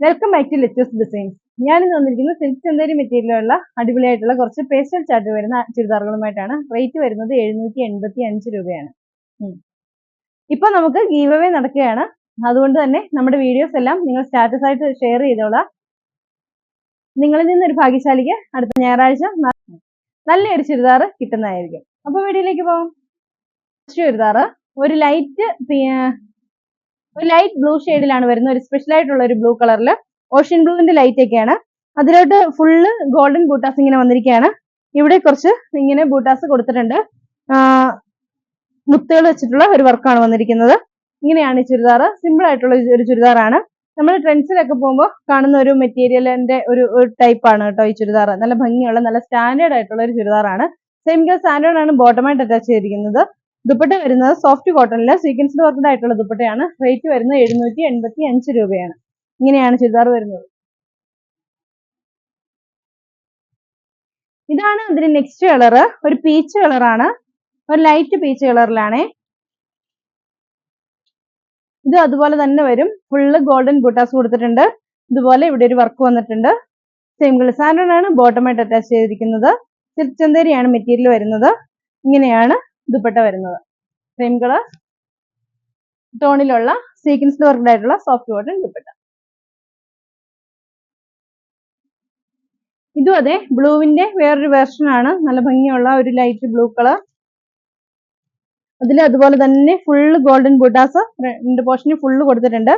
Welcome back to let's designs ഞാനിന്ന് വന്നിരിക്കുന്നത് silk Chanderi മെറ്റീരിയലുള്ള അടിപൊളിയായിട്ടുള്ള കുറച്ച് പേസ്റ്റൽ ചാർട്ട് വരുന്ന ചുരിദാറുകളുമായിട്ടാണ്. റേറ്റ് വരുന്നത് എഴുന്നൂറ്റി എൺപത്തി അഞ്ച് രൂപയാണ്. ഇപ്പൊ നമുക്ക് ഗീവ് അവേ നടക്കുകയാണ്. അതുകൊണ്ട് തന്നെ നമ്മുടെ വീഡിയോസ് എല്ലാം നിങ്ങൾ സ്റ്റാറ്റസ് ആയിട്ട് ഷെയർ ചെയ്തോളാം. നിങ്ങളിൽ നിന്നൊരു ഭാഗ്യശാലിക്ക് അടുത്ത ഞായറാഴ്ച നല്ലൊരു ചുരിദാർ കിട്ടുന്നതായിരിക്കും. അപ്പൊ വീഡിയോയിലേക്ക് പോവാം. ചുരിദാറ് ഒരു ലൈറ്റ് ഒരു ലൈറ്റ് ബ്ലൂ ഷെയ്ഡിലാണ് വരുന്നത്. ഒരു സ്പെഷ്യൽ ആയിട്ടുള്ള ഒരു ബ്ലൂ കളറിൽ ഓഷ്യൻ ബ്ലൂവിന്റെ ലൈറ്റ് ഒക്കെയാണ്. അതിലോട്ട് ഫുള്ള് ഗോൾഡൻ ബൂട്ടാസ് ഇങ്ങനെ വന്നിരിക്കുകയാണ് ഇവിടെ കുറച്ച് ഇങ്ങനെ ബൂട്ടാസ് കൊടുത്തിട്ടുണ്ട്. മുത്തുകൾ വെച്ചിട്ടുള്ള ഒരു വർക്കാണ് വന്നിരിക്കുന്നത്. ഇങ്ങനെയാണ് ഈ ചുരിദാർ സിമ്പിൾ ആയിട്ടുള്ള ഒരു- ചുരിദാറാണ്. നമ്മൾ ട്രെൻഡ്സിലൊക്കെ പോകുമ്പോൾ കാണുന്ന ഒരു മെറ്റീരിയലിന്റെ ഒരു ടൈപ്പ് ആണ് കേട്ടോ ഈ ചുരിദാർ നല്ല ഭംഗിയുള്ള നല്ല സ്റ്റാൻഡേർഡ് ആയിട്ടുള്ള ഒരു ചുരിദാറാണ്. സെയിം ഗേൾ സ്റ്റാൻഡേർഡ് ആണ് ബോട്ടമായിട്ട് അറ്റാച്ച് ചെയ്തിരിക്കുന്നത്. ദുപ്പട്ട വരുന്നത് സോഫ്റ്റ് കോട്ടണിൽ സീക്വൻസ്ഡ് വർക്ക് ആയിട്ടുള്ള ദുപ്പട്ടയാണ്. റേറ്റ് വരുന്നത് എഴുന്നൂറ്റി എൺപത്തി അഞ്ച് രൂപയാണ്. ഇങ്ങനെയാണ് ചുരിദാർ വരുന്നത്. ഇതാണ് അതിന് നെക്സ്റ്റ് കളർ ഒരു പീച്ച് കളറാണ് ഒരു ലൈറ്റ് പീച്ച് കളറിലാണേ ഇത് അതുപോലെ തന്നെ വരും. ഫുള്ള് ഗോൾഡൻ ബൂട്ടാസ് കൊടുത്തിട്ടുണ്ട്. ഇതുപോലെ ഇവിടെ ഒരു വർക്ക് വന്നിട്ടുണ്ട്. സെയിം കളർ ആണ് ബോട്ടമായിട്ട് അറ്റാച്ച് ചെയ്തിരിക്കുന്നത്. തിരിച്ചന്തേരിയാണ് മെറ്റീരിയൽ വരുന്നത്. ഇങ്ങനെയാണ് ദുപ്പട്ട വരുന്നത്. സെയിം കളർ ടോണിലുള്ള സീക്വൻസ് വർക്ക്ഡ് ആയിട്ടുള്ള സോഫ്റ്റ് കോട്ടൺ ദുപ്പട്ട ഇതും അതെ ബ്ലൂവിന്റെ വേറൊരു വേർഷൻ ആണ്. നല്ല ഭംഗിയുള്ള ഒരു ലൈറ്റ് ബ്ലൂ കളർ അതിൽ അതുപോലെ തന്നെ ഫുള്ള് ഗോൾഡൻ ബുട്ടാസ് രണ്ട് പോർഷന് ഫുള്ള് കൊടുത്തിട്ടുണ്ട്.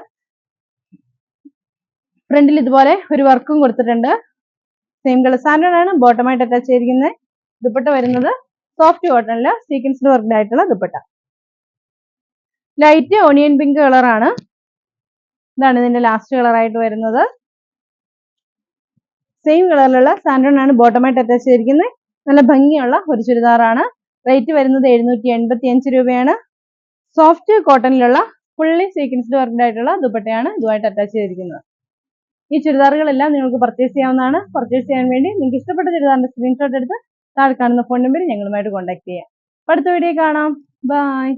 ഫ്രണ്ടിൽ ഇതുപോലെ ഒരു വർക്കും കൊടുത്തിട്ടുണ്ട്. സെയിം കളർ സാൻഡേർഡ് ആണ്. ബോട്ടമായിട്ട് അറ്റാച്ച് ചെയ്തിരിക്കുന്നത് ദുപ്പട്ട വരുന്നത് സോഫ്റ്റ് കോട്ടണിൽ സീക്വൻസ്ഡ് വർക്ക്ഡ് ആയിട്ടുള്ള ദുപ്പട്ട. ലൈറ്റ് ഓണിയൻ പിങ്ക് കളറാണ് ഇതാണ് ഇതിന്റെ ലാസ്റ്റ് കളറായിട്ട് വരുന്നത്. സെയിം കളറിലുള്ള സാൻഡൺ ആണ് ബോട്ടമായിട്ട് അറ്റാച്ച് ചെയ്തിരിക്കുന്നത് നല്ല ഭംഗിയുള്ള ഒരു ചുരിദാറാണ്. റേറ്റ് വരുന്നത് എഴുന്നൂറ്റി എൺപത്തി അഞ്ച് രൂപയാണ്. സോഫ്റ്റ് കോട്ടണിലുള്ള ഫുള്ളി സീക്വൻസ്ഡ് വർക്ക് ആയിട്ടുള്ള ദുപ്പട്ടയാണ് ഇതുമായിട്ട് അറ്റാച്ച് ചെയ്തിരിക്കുന്നത്. ഈ ചുരിദാറുകളെല്ലാം നിങ്ങൾക്ക് പർച്ചേസ് ചെയ്യാവുന്നതാണ്. പർച്ചേസ് ചെയ്യാൻ വേണ്ടി നിങ്ങൾക്ക് ഇഷ്ടപ്പെട്ട ചുരിദാറിന്റെ സ്ക്രീൻഷോട്ട് എടുത്ത് താഴെ കാണുന്ന ഫോൺ നമ്പറിൽ ഞങ്ങളുമായിട്ട് കോൺടാക്ട് ചെയ്യാം. അടുത്ത വീഡിയോ കാണാം. ബൈ